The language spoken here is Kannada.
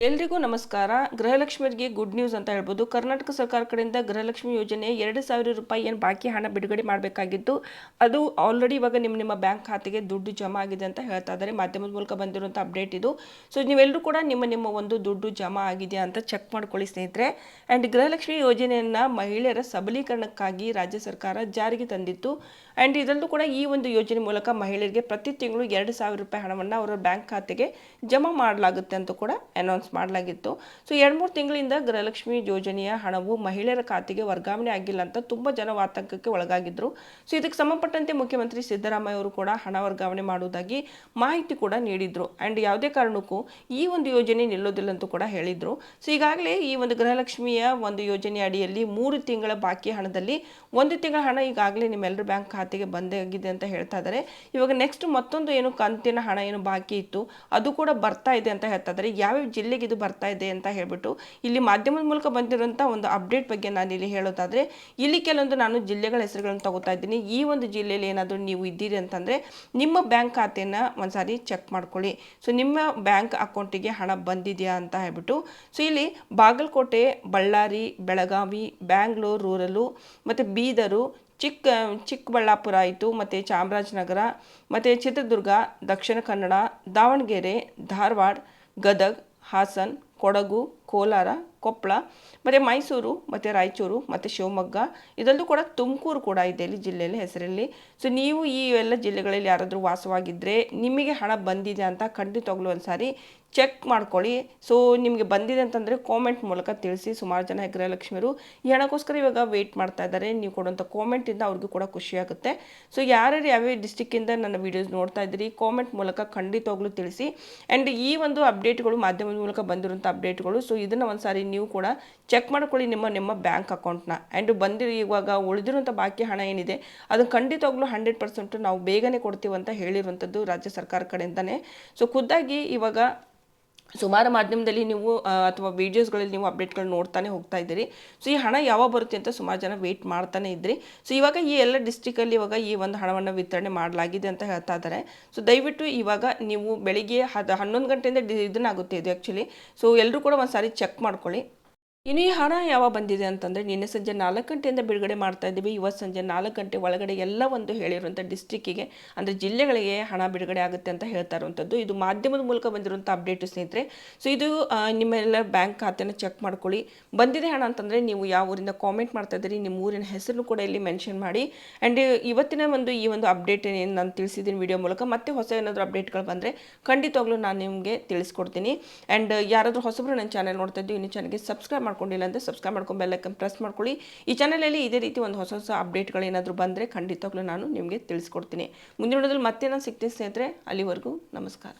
ಎಲ್ರಿಗೂ ನಮಸ್ಕಾರ. ಗೃಹಲಕ್ಷ್ಮಿಯರಿಗೆ ಗುಡ್ ನ್ಯೂಸ್ ಅಂತ ಹೇಳ್ಬೋದು. ಕರ್ನಾಟಕ ಸರ್ಕಾರ ಕಡೆಯಿಂದ ಗೃಹಲಕ್ಷ್ಮಿ ಯೋಜನೆ ಎರಡು ಸಾವಿರ ರೂಪಾಯಿ ಏನು ಬಾಕಿ ಹಣ ಬಿಡುಗಡೆ ಮಾಡಬೇಕಾಗಿತ್ತು ಅದು ಆಲ್ರೆಡಿ ಇವಾಗ ನಿಮ್ಮ ನಿಮ್ಮ ಬ್ಯಾಂಕ್ ಖಾತೆಗೆ ದುಡ್ಡು ಜಮಾ ಆಗಿದೆ ಅಂತ ಹೇಳ್ತಾ ಇದ್ದಾರೆ. ಮಾಧ್ಯಮದ ಮೂಲಕ ಬಂದಿರುವಂಥ ಅಪ್ಡೇಟ್ ಇದು. ಸೊ ನೀವೆಲ್ಲರೂ ಕೂಡ ನಿಮ್ಮ ನಿಮ್ಮ ಒಂದು ದುಡ್ಡು ಜಮಾ ಆಗಿದೆ ಅಂತ ಚೆಕ್ ಮಾಡ್ಕೊಳ್ಳಿ ಸ್ನೇಹಿತರೆ. ಆ್ಯಂಡ್ ಗೃಹಲಕ್ಷ್ಮಿ ಯೋಜನೆಯನ್ನು ಮಹಿಳೆಯರ ಸಬಲೀಕರಣಕ್ಕಾಗಿ ರಾಜ್ಯ ಸರ್ಕಾರ ಜಾರಿಗೆ ತಂದಿತ್ತು. ಆ್ಯಂಡ್ ಇದರಲ್ಲೂ ಕೂಡ ಈ ಒಂದು ಯೋಜನೆ ಮೂಲಕ ಮಹಿಳೆಯರಿಗೆ ಪ್ರತಿ ತಿಂಗಳು ಎರಡು ಸಾವಿರ ರೂಪಾಯಿ ಹಣವನ್ನು ಅವರ ಬ್ಯಾಂಕ್ ಖಾತೆಗೆ ಜಮಾ ಮಾಡಲಾಗುತ್ತೆ ಅಂತ ಕೂಡ ಅನೌನ್ಸ್ ಮಾಡಲಾಗಿತ್ತು. ಸೊ ಎರಡು ಮೂರು ತಿಂಗಳಿಂದ ಗೃಹಲಕ್ಷ್ಮಿ ಯೋಜನೆಯ ಹಣವು ಮಹಿಳೆಯರ ಖಾತೆಗೆ ವರ್ಗಾವಣೆ ಆಗಿಲ್ಲ ಅಂತ ತುಂಬ ಜನ ಆತಂಕಕ್ಕೆ ಒಳಗಾಗಿದ್ರು. ಸೊ ಇದಕ್ಕೆ ಸಂಬಂಧಪಟ್ಟಂತೆ ಮುಖ್ಯಮಂತ್ರಿ ಸಿದ್ದರಾಮಯ್ಯ ಅವರು ಕೂಡ ಹಣ ವರ್ಗಾವಣೆ ಮಾಡುವುದಾಗಿ ಮಾಹಿತಿ ಕೂಡ ನೀಡಿದ್ರು. ಆ್ಯಂಡ್ ಯಾವುದೇ ಕಾರಣಕ್ಕೂ ಈ ಒಂದು ಯೋಜನೆ ನಿಲ್ಲೋದಿಲ್ಲ ಅಂತ ಕೂಡ ಹೇಳಿದರು. ಸೊ ಈಗಾಗಲೇ ಈ ಒಂದು ಗೃಹಲಕ್ಷ್ಮಿಯ ಒಂದು ಯೋಜನೆ ಅಡಿಯಲ್ಲಿ ಮೂರು ತಿಂಗಳ ಬಾಕಿ ಹಣದಲ್ಲಿ ಒಂದು ತಿಂಗಳ ಹಣ ಈಗಾಗಲೇ ನಿಮ್ಮೆಲ್ಲರ ಬ್ಯಾಂಕ್ ಖಾತೆಗೆ ಬಂದಾಗಿದೆ ಅಂತ ಹೇಳ್ತಾ ಇದ್ದಾರೆ. ಇವಾಗ ನೆಕ್ಸ್ಟ್ ಮತ್ತೊಂದು ಏನು ಕಂತಿನ ಹಣ ಏನು ಬಾಕಿ ಇತ್ತು, ಅದು ಕೂಡ ಬರ್ತಾ ಇದೆ ಅಂತ ಹೇಳ್ತಾ ಇದ್ದಾರೆ. ಯಾವ್ಯಾವ ಇದು ಬರ್ತಾ ಇದೆ ಅಂತ ಹೇಳ್ಬಿಟ್ಟು ಇಲ್ಲಿ ಮಾಧ್ಯಮದ ಮೂಲಕ ಬಂದಿರುವಂಥ ಒಂದು ಅಪ್ಡೇಟ್ ಬಗ್ಗೆ ನಾನು ಇಲ್ಲಿ ಹೇಳೋದಾದ್ರೆ, ಇಲ್ಲಿ ಕೆಲವೊಂದು ನಾನು ಜಿಲ್ಲೆಗಳ ಹೆಸರುಗಳನ್ನು ತಗೋತಾ ಇದ್ದೀನಿ. ಈ ಒಂದು ಜಿಲ್ಲೆಯಲ್ಲಿ ಏನಾದರೂ ನೀವು ಇದ್ದೀರಿ ಅಂತಂದರೆ, ನಿಮ್ಮ ಬ್ಯಾಂಕ್ ಖಾತೆಯನ್ನ ಒಂದ್ಸಾರಿ ಚೆಕ್ ಮಾಡ್ಕೊಳ್ಳಿ. ಸೊ, ನಿಮ್ಮ ಬ್ಯಾಂಕ್ ಅಕೌಂಟಿಗೆ ಹಣ ಬಂದಿದೆಯಾ ಅಂತ ಹೇಳ್ಬಿಟ್ಟು, ಸೊ, ಇಲ್ಲಿ ಬಾಗಲಕೋಟೆ, ಬಳ್ಳಾರಿ, ಬೆಳಗಾವಿ, ಬ್ಯಾಂಗ್ಳೂರು ರೂರಲು ಮತ್ತು ಬೀದರು, ಚಿಕ್ಕ, ಚಿಕ್ಕಬಳ್ಳಾಪುರ ಆಯಿತು, ಮತ್ತು ಚಾಮರಾಜನಗರ, ಮತ್ತು ಚಿತ್ರದುರ್ಗ, ದಕ್ಷಿಣ ಕನ್ನಡ, ದಾವಣಗೆರೆ, ಧಾರವಾಡ, ಗದಗ್ ಹಾಸನ್ ಕೊಡಗು ಕೋಲಾರ ಕೊಪ್ಪಳ ಮತ್ತು ಮೈಸೂರು, ಮತ್ತು ರಾಯಚೂರು, ಮತ್ತು ಶಿವಮೊಗ್ಗ. ಇದರಲ್ಲೂ ಕೂಡ ತುಮಕೂರು ಕೂಡ ಇದೆ ಇಲ್ಲಿ ಜಿಲ್ಲೆಯಲ್ಲಿ ಹೆಸರಲ್ಲಿ. ಸೊ ನೀವು ಈ ಎಲ್ಲ ಜಿಲ್ಲೆಗಳಲ್ಲಿ ಯಾರಾದರೂ ವಾಸವಾಗಿದ್ದರೆ ನಿಮಗೆ ಹಣ ಬಂದಿದೆ ಅಂತ ಖಂಡಿತವಾಗ್ಲೂ ಒಂದು ಸಾರಿ ಚೆಕ್ ಮಾಡ್ಕೊಳ್ಳಿ. ಸೊ ನಿಮಗೆ ಬಂದಿದೆ ಅಂತಂದರೆ ಕಾಮೆಂಟ್ ಮೂಲಕ ತಿಳಿಸಿ. ಸುಮಾರು ಜನ ಗೃಹಲಕ್ಷ್ಮಿಯರು ಈ ಹಣಕ್ಕೋಸ್ಕರ ಇವಾಗ ವೆಯ್ಟ್ ಮಾಡ್ತಾ ಇದ್ದಾರೆ. ನೀವು ಕೊಡುವಂಥ ಕಾಮೆಂಟಿಂದ ಅವ್ರಿಗೂ ಕೂಡ ಖುಷಿಯಾಗುತ್ತೆ ಸೊ ಯಾರ್ಯಾರು ಯಾವ್ಯಾವ ಡಿಸ್ಟಿಕ್ಕಿಂದ ನನ್ನ ವೀಡಿಯೋಸ್ ನೋಡ್ತಾ ಇದ್ದೀರಿ ಕಾಮೆಂಟ್ ಮೂಲಕ ಖಂಡಿತವಾಗ್ಲೂ ತಿಳಿಸಿ. ಆ್ಯಂಡ್ ಈ ಒಂದು ಅಪ್ಡೇಟ್ಗಳು ಮಾಧ್ಯಮದ ಮೂಲಕ ಬಂದಿರುವಂಥ ಅಪ್ಡೇಟ್ಗಳು ಸೊ ಇದನ್ನು ಒಂದು ಸಾರಿ ನೀವು ಕೂಡ ಚೆಕ್ ಮಾಡ್ಕೊಳ್ಳಿ ನಿಮ್ಮ ನಿಮ್ಮ ಬ್ಯಾಂಕ್ ಅಕೌಂಟ್ನ ಆ್ಯಂಡ್ ಬಂದಿರೋ ಇವಾಗ ಉಳಿದಿರುವಂಥ ಬಾಕಿ ಹಣ ಏನಿದೆ ಅದನ್ನು ಖಂಡಿತವಾಗ್ಲೂ ಹಂಡ್ರೆಡ್ ಪರ್ಸೆಂಟ್ ನಾವು ಬೇಗನೆ ಕೊಡ್ತೀವಂತ ಹೇಳಿರುವಂಥದ್ದು ರಾಜ್ಯ ಸರ್ಕಾರ ಕಡೆಯಿಂದನೇ. ಸೊ ಖುದ್ದಾಗಿ ಇವಾಗ ಸುಮಾರು ಮಾಧ್ಯಮದಲ್ಲಿ ನೀವು ಅಥವಾ ವೀಡಿಯೋಸ್ಗಳಲ್ಲಿ ನೀವು ಅಪ್ಡೇಟ್ಗಳು ನೋಡ್ತಾನೆ ಹೋಗ್ತಾ ಇದ್ದೀರಿ. ಸೊ ಈ ಹಣ ಯಾವಾಗ ಬರುತ್ತೆ ಅಂತ ಸುಮಾರು ಜನ ವೆಯ್ಟ್ ಮಾಡ್ತಾನೆ ಇದ್ರಿ. ಸೊ ಇವಾಗ ಈ ಎಲ್ಲ ಡಿಸ್ಟಿಕಲ್ಲಿ ಇವಾಗ ಈ ಒಂದು ಹಣವನ್ನು ವಿತರಣೆ ಮಾಡಲಾಗಿದೆ ಅಂತ ಹೇಳ್ತಾ ಇದ್ದಾರೆ. ಸೊ ದಯವಿಟ್ಟು ಇವಾಗ ನೀವು ಬೆಳಿಗ್ಗೆ ಹದ, ಹನ್ನೊಂದು ಗಂಟೆಯಿಂದ ಇದನ್ನಾಗುತ್ತೆ ಇದು ಆ್ಯಕ್ಚುಲಿ ಸೊ ಎಲ್ಲರೂ ಕೂಡ ಒಂದು ಸಾರಿ ಚೆಕ್ ಮಾಡ್ಕೊಳ್ಳಿ. ಇನ್ನು ಈ ಹಣ ಯಾವಾಗ ಬಂದಿದೆ ಅಂತಂದರೆ ನಿನ್ನೆ ಸಂಜೆ ನಾಲ್ಕು ಗಂಟೆಯಿಂದ ಬಿಡುಗಡೆ ಮಾಡ್ತಾ ಇದ್ದೀವಿ. ಇವತ್ತು ಸಂಜೆ ನಾಲ್ಕು ಗಂಟೆ ಒಳಗಡೆ ಎಲ್ಲ ಒಂದು ಹೇಳಿರುವಂಥ ಡಿಸ್ಟಿಕ್ಕಿಗೆ ಅಂದರೆ ಜಿಲ್ಲೆಗಳಿಗೆ ಹಣ ಬಿಡುಗಡೆ ಆಗುತ್ತೆ ಅಂತ ಹೇಳ್ತಾ ಇರುವಂಥದ್ದು. ಇದು ಮಾಧ್ಯಮದ ಮೂಲಕ ಬಂದಿರುವಂಥ ಅಪ್ಡೇಟ್ ಸ್ನೇಹಿತರೆ. ಸೊ ಇದು ನಿಮ್ಮೆಲ್ಲ ಬ್ಯಾಂಕ್ ಖಾತೆನ ಚೆಕ್ ಮಾಡ್ಕೊಳ್ಳಿ. ಬಂದಿದೆ ಹಣ ಅಂತಂದರೆ ನೀವು ಯಾವ ಊರಿಂದ ಕಾಮೆಂಟ್ ಮಾಡ್ತಾ ಇದ್ದೀರಿ, ನಿಮ್ಮ ಊರಿನ ಹೆಸರು ಕೂಡ ಇಲ್ಲಿ ಮೆನ್ಷನ್ ಮಾಡಿ. ಆ್ಯಂಡ್ ಇವತ್ತಿನ ಒಂದು ಈ ಒಂದು ಅಪ್ಡೇಟ್ ಏನು ನಾನು ತಿಳಿಸಿದ್ದೀನಿ ವಿಡಿಯೋ ಮೂಲಕ. ಮತ್ತೆ ಹೊಸ ಏನಾದರೂ ಅಪ್ಡೇಟ್ಗಳು ಬಂದರೆ ಖಂಡಿತವಾಗ್ಲೂ ನಾನು ನಿಮಗೆ ತಿಳಿಸ್ಕೊಡ್ತೀನಿ. ಆ್ಯಂಡ್ ಯಾರಾದರೂ ಹೊಸಬ್ರು ನನ್ನ ಚಾನಲ್ ನೋಡ್ತಾ ಇದ್ದೀವಿ, ಇನ್ನು ಚಾನಲ್ಗೆ ಸಬ್ಸ್ಕ್ರೈಬ್ ಮಾಡ್ಕೊಂಡಿಲ್ಲ ಅಂದರೆ ಸಬ್ಸ್ಕ್ರೈಬ್ ಮಾಡ್ಕೊಂಡು ಬೆಲ್ಲೈಕನ್ ಪ್ರೆಸ್ ಮಾಡ್ಕೊಳ್ಳಿ. ಈ ಚಾನಲಲ್ಲಿ ಇದೇ ರೀತಿ ಒಂದು ಹೊಸ ಹೊಸ ಅಪ್ಡೇಟ್ಗಳೇನಾದರೂ ಬಂದರೆ ಖಂಡಿತವಾಗ್ಲೂ ನಾನು ನಿಮಗೆ ತಿಳಿಸ್ಕೊಡ್ತೀನಿ. ಮುಂದಿನ ವಿಡಿಯೋದಲ್ಲಿ ಮತ್ತೆ ನಾನು ಸಿಗ್ತೀನಿ ಸ್ನೇಹಿತರೆ, ಅಲ್ಲಿವರೆಗೂ ನಮಸ್ಕಾರ.